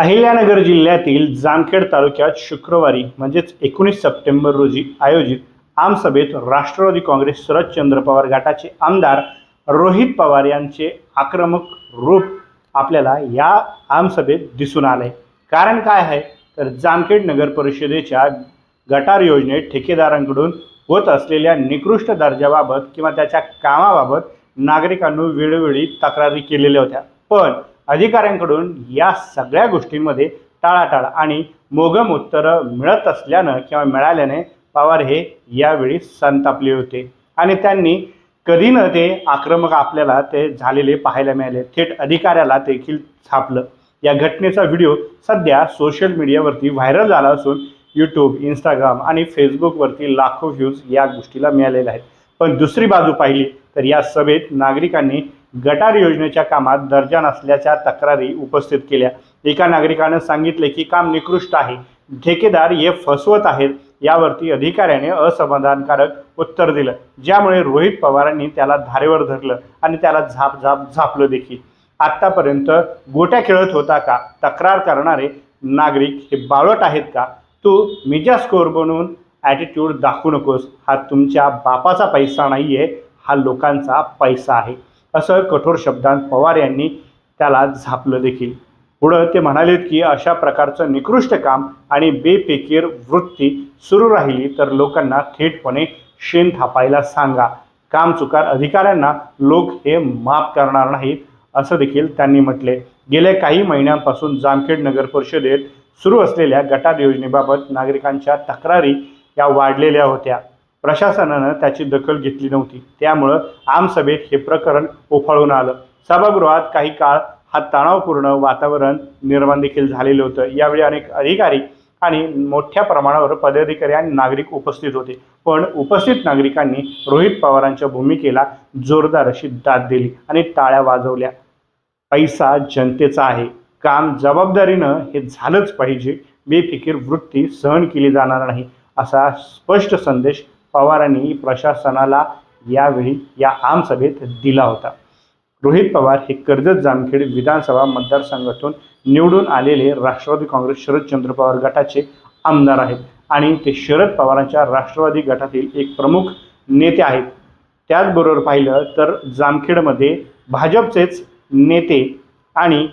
अहिल्यानगर जिल्ह्यातील जामखेड तालुक्यात शुक्रवारी म्हणजेच एकोणीस सप्टेंबर रोजी आयोजित आमसभेत राष्ट्रवादी काँग्रेस शरदचंद्र पवार गटाचे आमदार रोहित पवार यांचे आक्रमक रूप आपल्याला या आमसभेत दिसून आले. कारण काय आहे? तर जामखेड नगर परिषदेच्या गटार योजनेत ठेकेदारांकडून होत असलेल्या निकृष्ट दर्जाबाबत किंवा त्याच्या कामाबाबत नागरिकांनी वेळोवेळी तक्रारी केलेल्या होत्या. पण अधिकाऱ्यांकडून या सगळ्या गोष्टींमध्ये टाळाटाळ आणि मोगम उत्तरं मिळत असल्यानं किंवा मिळाल्याने पवार हे यावेळी संतापले होते. आणि त्यांनी कधी न ते आक्रमक आपल्याला ते झालेले पाहायला मिळाले. थेट अधिकाऱ्याला देखील छापलं. या घटनेचा व्हिडिओ सध्या सोशल मीडियावरती व्हायरल झाला असून यूट्यूब इंस्टाग्राम आणि फेसबुकवरती लाखो व्ह्यूज या गोष्टीला मिळालेल्या आहेत. पण दुसरी बाजू पाहिली तर या सभेत नागरिकांनी गटार योजनेच्या कामात दर्जा नसल्याच्या तक्रारी उपस्थित केल्या. एका नागरिकानं सांगितले की काम निकृष्ट आहे. ठेकेदार हे फसवत आहेत यावरती अधिकाऱ्याने असमाधानकारक उत्तर दिलं. ज्यामुळे रोहित पवारांनी त्याला धारेवर धरलं आणि त्याला झाप झाप झापलं देखील. आत्तापर्यंत गोट्या खेळत होता का? तक्रार करणारे नागरिक हे बाळट आहेत का? तू मिजा स्कोर बनवून ॲटिट्यूड दाखवू नकोस. हा तुमच्या बापाचा पैसा नाही आहे हा लोकांचा पैसा आहे. असं कठोर शब्दांत पवार यांनी त्याला झापलं देखील. पुढं ते म्हणालेत की अशा प्रकारचं निकृष्ट काम आणि बेपेकीर वृत्ती सुरू राहिली तर लोकांना थेटपणे शेण थापायला सांगा. काम चुकार अधिकाऱ्यांना लोक हे माफ करणार नाहीत असं देखील त्यांनी म्हटले. गेल्या काही महिन्यांपासून जामखेड नगर परिषदेत सुरू असलेल्या गटार योजनेबाबत नागरिकांच्या तक्रारी या वाढलेल्या होत्या. प्रशासनानं त्याची दखल घेतली नव्हती. त्यामुळं आमसभेत हे प्रकरण उफाळून आलं. सभागृहात काही काळ हा तणावपूर्ण वातावरण निर्माण देखील झालेलं होतं. यावेळी अनेक अधिकारी आणि मोठ्या प्रमाणावर पदाधिकारी आणि नागरिक उपस्थित होते. पण उपस्थित नागरिकांनी रोहित पवारांच्या भूमिकेला जोरदार अशी दाद दिली आणि टाळ्या वाजवल्या. पैसा जनतेचा आहे. काम जबाबदारीनं हे झालंच पाहिजे. बेफिकीर वृत्ती सहन केली जाणार नाही असा स्पष्ट संदेश पवारांनी प्रशासनाला यावेळी या आमसभेत दिला होता. रोहित पवार हे कर्जत जामखेड विधानसभा मतदारसंघातून निवडून आलेले राष्ट्रवादी काँग्रेस शरदचंद्र पवार गटाचे आमदार आहेत आणि ते शरद पवारांच्या राष्ट्रवादी गटातील एक प्रमुख नेते आहेत. त्याचबरोबर पाहिलं तर जामखेडमध्ये भाजपचेच नेते आणि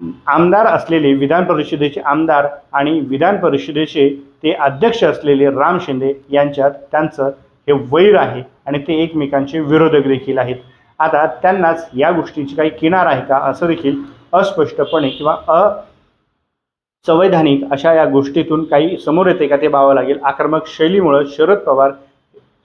आमदार असलेले विधान परिषदेचे आमदार आणि विधान परिषदेचे ते अध्यक्ष असलेले राम शिंदे यांच्यात त्यांचं हे वैर आहे आणि ते एकमेकांचे विरोधक देखील आहेत. आता त्यांनाच या गोष्टीची काही किनार आहे का असं देखील अस्पष्टपणे किंवा अ संवैधानिक अशा या गोष्टीतून काही समोर येते का ते पाहावं लागेल. आक्रमक शैलीमुळं शरद पवार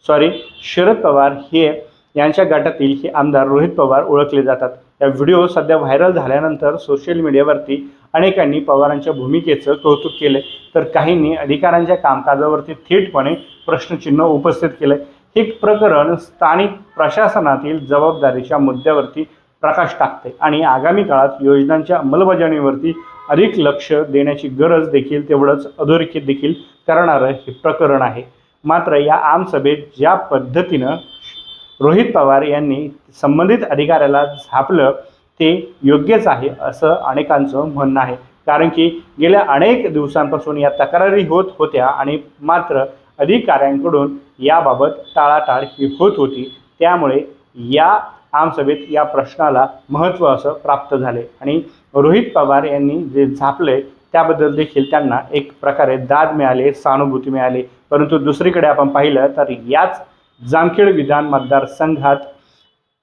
सॉरी शरद पवार हे यांच्या गटातील हे आमदार रोहित पवार ओळखले जातात. या व्हिडिओ सध्या व्हायरल झाल्यानंतर सोशल मीडियावरती अनेकांनी पवारांच्या भूमिकेचं कौतुक केलं तर काहींनी अधिकाऱ्यांच्या कामकाजावरती थेटपणे प्रश्नचिन्ह उपस्थित केलं हे प्रकरण स्थानिक प्रशासनातील जबाबदारीच्या मुद्द्यावरती प्रकाश टाकते आणि आगामी काळात योजनांच्या अंमलबजावणीवरती अधिक लक्ष देण्याची गरज देखील तेवढंच अधोरेखित देखील करणारं हे प्रकरण आहे. मात्र या आमसभेत ज्या पद्धतीनं रोहित पवार यांनी संबंधित अधिकाऱ्याला झापलं ते योग्यच आहे असं अनेकांचं म्हणणं आहे. कारण की गेल्या अनेक दिवसांपासून या तक्रारी होत होत्या आणि मात्र अधिकाऱ्यांकडून याबाबत टाळाटाळ ही होत होती. त्यामुळे या आमसभेत या प्रश्नाला महत्त्व असं प्राप्त झाले आणि रोहित पवार यांनी जे झापले त्याबद्दल देखील त्यांना एक प्रकारे दाद मिळाले सहानुभूती मिळाली. परंतु दुसरीकडे आपण पाहिलं तर याच जामखेड विधान मतदारसंघात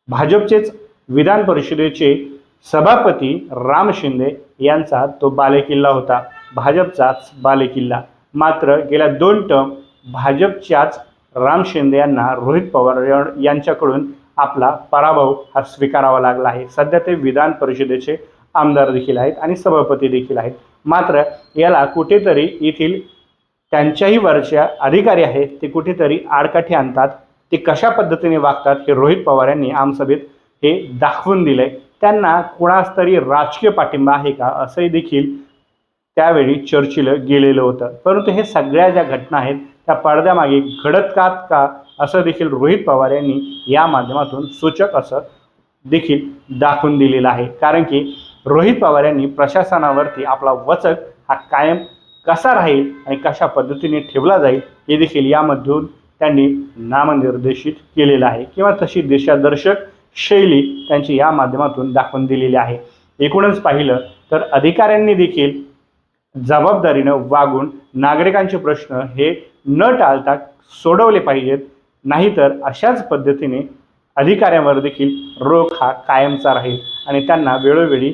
भाजपचेच विधान परिषदेचे सभापती राम शिंदे यांचा तो बालेकिल्ला होता. भाजपचाच बालेकिल्ला. मात्र गेल्या दोन टर्म भाजपच्याच राम शिंदे यांना रोहित पवार यांच्याकडून आपला पराभव हा स्वीकारावा लागला आहे. सध्या ते विधान परिषदेचे आमदार देखील आहेत आणि सभापती देखील आहेत. मात्र याला कुठेतरी येथील त्यांच्याही वरच्या अधिकारी आहेत ते कुठेतरी आडकाठी आणतात. ते कशा पद्धतीने वागतात हे रोहित पवार यांनी आमसभेत हे दाखवून दिलंय. त्यांना कुणास तरी राजकीय पाठिंबा आहे का असंही देखील त्यावेळी चर्चेलं गेलेलं होतं. परंतु हे सगळ्या ज्या घटना आहेत त्या पडद्यामागे घडत का असं देखील रोहित पवार यांनी या माध्यमातून सूचक असं देखील दाखवून दिलेलं आहे. कारण की रोहित पवार यांनी प्रशासनावरती आपला वचक हा कायम कसा राहील आणि कशा पद्धतीने ठेवला जाईल हे देखील यामधून त्यांनी नामनिर्देशित केलेलं आहे. किंवा तशी दिशादर्शक शैली त्यांची या माध्यमातून दाखवून दिलेली आहे. एकूणच पाहिलं तर अधिकाऱ्यांनी देखील जबाबदारीनं वागून नागरिकांचे प्रश्न हे न टाळता सोडवले पाहिजेत. नाहीतर अशाच पद्धतीने अधिकाऱ्यांवर देखील रोख हा कायमचा राहील आणि त्यांना वेळोवेळी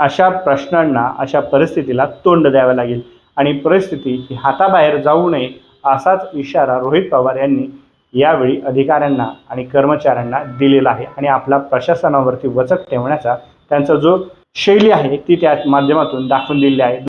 अशा प्रश्नांना अशा परिस्थितीला तोंड द्यावं लागेल. आणि परिस्थिती ही हाताबाहेर जाऊ नये असाच इशारा रोहित पवार यांनी यावेळी अधिकाऱ्यांना आणि कर्मचाऱ्यांना दिलेला आहे. आणि आपला प्रशासनावरती वचक ठेवण्याचा त्यांचा जो शैली आहे ती त्या माध्यमातून दाखवून दिलेली आहे.